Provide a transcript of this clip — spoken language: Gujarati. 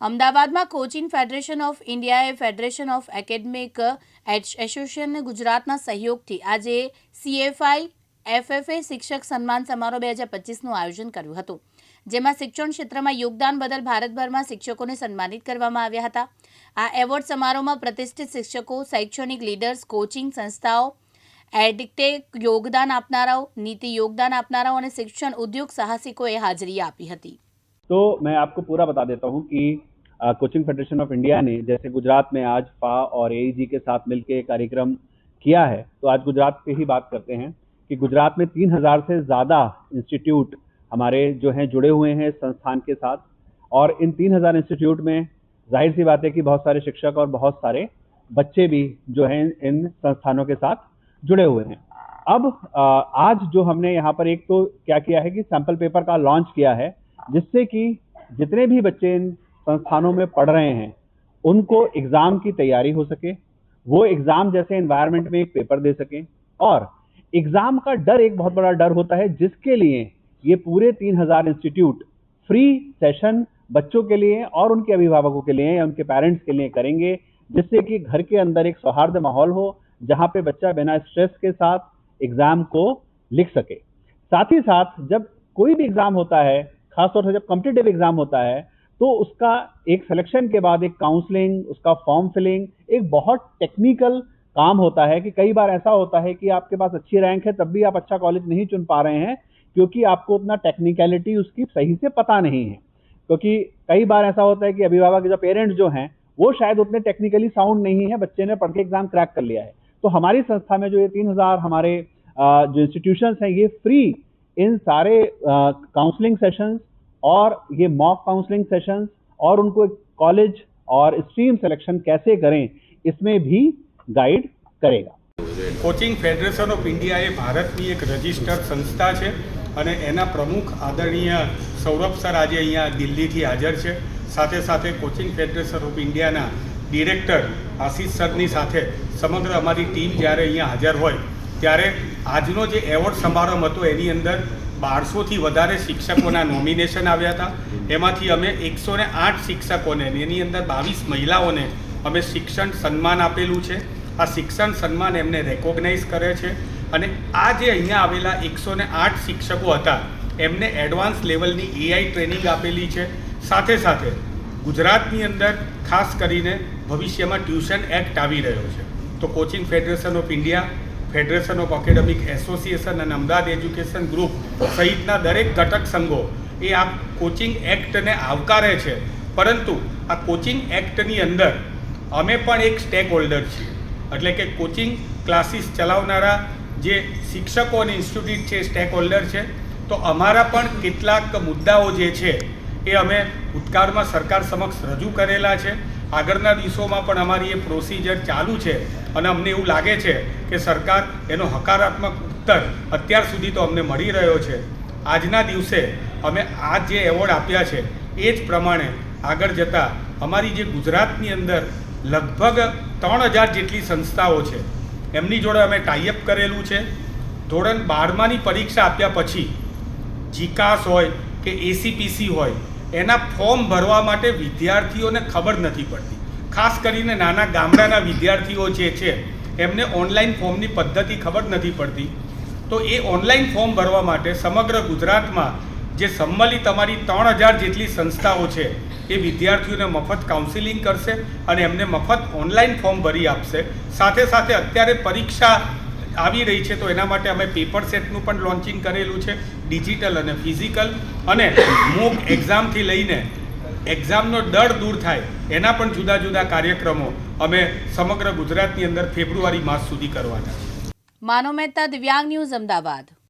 અમદાવાદમાં કોચિંગ ફેડરેશન ઓફ ઇન્ડિયાએ ફેડરેશન ઓફ એકેડમિક એસોસિએશન ગુજરાતના સહયોગથી આજે સીએફઆઈ એફએફએ શિક્ષક સન્માન સમારોહ બે હજાર પચીસનું આયોજન કર્યું હતું, જેમાં શિક્ષણ ક્ષેત્રમાં યોગદાન બદલ ભારતભરમાં શિક્ષકોને સન્માનિત કરવામાં આવ્યા હતા. આ એવોર્ડ સમારોહમાં પ્રતિષ્ઠિત શિક્ષકો, શૈક્ષણિક લીડર્સ, કોચિંગ સંસ્થાઓ એડિક્ટેક યોગદાન આપનારાઓ, નીતિ યોગદાન આપનારાઓ અને શિક્ષણ ઉદ્યોગ સાહસિકોએ હાજરી આપી હતી. तो मैं आपको पूरा बता देता हूँ कि कोचिंग फेडरेशन ऑफ़ इंडिया ने जैसे गुजरात में आज फा और एईजी के साथ मिलकर कार्यक्रम किया है तो आज गुजरात पे ही बात करते हैं कि गुजरात में तीन हज़ार से ज़्यादा इंस्टीट्यूट हमारे जो हैं जुड़े हुए हैं संस्थान के साथ। और इन तीन हज़ार इंस्टीट्यूट में ज़ाहिर सी बात है कि बहुत सारे शिक्षक और बहुत सारे बच्चे भी जो हैं इन संस्थानों के साथ जुड़े हुए हैं। अब आज जो हमने यहाँ पर एक तो क्या किया है कि सैंपल पेपर का लॉन्च किया है जिससे कि जितने भी बच्चे इन संस्थानों में पढ़ रहे हैं, उनको एग्ज़ाम की तैयारी हो सके, वो एग्ज़ाम जैसे एनवायरनमेंट में एक पेपर दे सकें। और एग्ज़ाम का डर एक बहुत बड़ा डर होता है, जिसके लिए ये पूरे तीन हज़ार इंस्टीट्यूट फ्री सेशन बच्चों के लिए और उनके अभिभावकों के लिए या उनके पेरेंट्स के लिए करेंगे, जिससे कि घर के अंदर एक सौहार्द माहौल हो, जहाँ पे बच्चा बिना स्ट्रेस के साथ एग्ज़ाम को लिख सके। साथ ही साथ जब कोई भी एग्ज़ाम होता है खासतौर से जब कॉम्पिटेटिव एग्ज़ाम होता है तो उसका एक सिलेक्शन के बाद एक काउंसलिंग उसका फॉर्म फिलिंग एक बहुत टेक्निकल काम होता है कि कई बार ऐसा होता है कि आपके पास अच्छी रैंक है, तब भी आप अच्छा कॉलेज नहीं चुन पा रहे हैं, क्योंकि आपको उतना टेक्निकलिटी उसकी सही से पता नहीं है। क्योंकि कई बार ऐसा होता है कि अभिभावक जो पेरेंट्स जो हैं, वो शायद उतने टेक्निकली साउंड नहीं है, बच्चे ने पढ़ के एग्ज़ाम क्रैक कर लिया है। तो हमारी संस्था में जो ये तीन हज़ार हमारे जो इंस्टीट्यूशन हैं, ये फ्री इन सारे काउंसलिंग सेशंस और ये मॉक काउंसलिंग सेशंस और उनको एक कॉलेज और स्ट्रीम सिलेक्शन कैसे करें इसमें भी गाइड करेगा કોચિંગ ફેડરેશન ઓફ ઇન્ડિયા એ ભારતની એક રજિસ્ટર્ડ સંસ્થા છે અને એના પ્રમુખ આદરણીય સૌરભ સર આજે અહીંયા દિલ્હીથી હાજર છે સાથે સાથે કોચિંગ ફેડરેશન ઓફ ઇન્ડિયાના ડિરેક્ટર આશીષ સરની સાથે સમગ્ર અમારી ટીમ જ્યારે અહીંયા હાજર હોય ત્યારે આજનો જે એવોર્ડ સમારંભ હતો, એની અંદર બારસોથી વધારે શિક્ષકોના નોમિનેશન આવ્યા હતા. એમાંથી અમે એકસો ને આઠ શિક્ષકોને એની અંદર બાવીસ મહિલાઓને અમે શિક્ષણ સન્માન આપેલું છે. આ શિક્ષણ સન્માન એમને રેકોગ્નાઇઝ કરે છે અને આ જે અહીંયા આવેલા એકસો ને આઠ શિક્ષકો હતા, એમને એડવાન્સ લેવલની એઆઈ ટ્રેનિંગ આપેલી છે. સાથે સાથે ગુજરાતની અંદર ખાસ કરીને ભવિષ્યમાં ટ્યુશન એક્ટ આવી રહ્યો છે. તો coaching federation of India federation of academic association અને અમદાવાદ એજ્યુકેશન ગ્રુપ સહિતના દરેક ઘટક સંઘો એ આ કોચિંગ એક્ટને આવકારે છે. પરંતુ આ કોચિંગ એક્ટની અંદર અમે પણ એક સ્ટેક હોલ્ડર છીએ. એટલે કે કોચિંગ ક્લાસીસ ચલાવનારા જે શિક્ષકો અને ઇન્સ્ટિટ્યૂટ છે સ્ટેક હોલ્ડર છે. તો અમારા પણ કેટલાક મુદ્દાઓ જે છે એ અમે ભૂતકાળમાં સરકાર સમક્ષ રજૂ કરેલા છે. આગળના દિવસોમાં પણ અમારી એ પ્રોસિજર ચાલુ છે અને અમને એવું લાગે છે કે સરકાર એનો હકારાત્મક ઉત્તર અત્યાર સુધી તો અમને મળી રહ્યો છે. આજના દિવસે અમે આ જે એવોર્ડ આપ્યા છે, એ જ પ્રમાણે આગળ જતાં અમારી જે ગુજરાતની અંદર લગભગ ત્રણ હજાર જેટલી સંસ્થાઓ છે, એમની જોડે અમે ટાઈઅપ કરેલું છે. ધોરણ બારમાની પરીક્ષા આપ્યા પછી જીકાસ હોય કે એસીપીસી હોય એના ફોર્મ ભરવા માટે વિદ્યાર્થીઓને ખબર નથી પડતી. ખાસ કરીને નાના ગામડાના વિદ્યાર્થીઓ જે છે, એમને ઓનલાઈન ફોર્મની પદ્ધતિ ખબર નથી પડતી. તો એ ઓનલાઈન ફોર્મ ભરવા માટે સમગ્ર ગુજરાતમાં જે સંમલિત અમારી ત્રણ હજાર જેટલી સંસ્થાઓ છે, એ વિદ્યાર્થીઓને મફત કાઉન્સિલિંગ કરશે અને એમને મફત ઓનલાઈન ફોર્મ ભરી આપશે. સાથે સાથે અત્યારે પરીક્ષા આવી રહી છે, તો એના માટે અમે પેપર સેટનું પણ લોન્ચિંગ કરેલું છે ડિજિટલ અને ફિઝિકલ અને મૂક એક્ઝામથી લઈને એક્ઝામનો ડર દૂર થાય, એના પણ જુદા જુદા કાર્યક્રમો અમે સમગ્ર ગુજરાતની અંદર ફેબ્રુઆરી માસ સુધી કરવાના છે. માનો મહેતા દિવ્યાંગ ન્યૂઝ અમદાવાદ.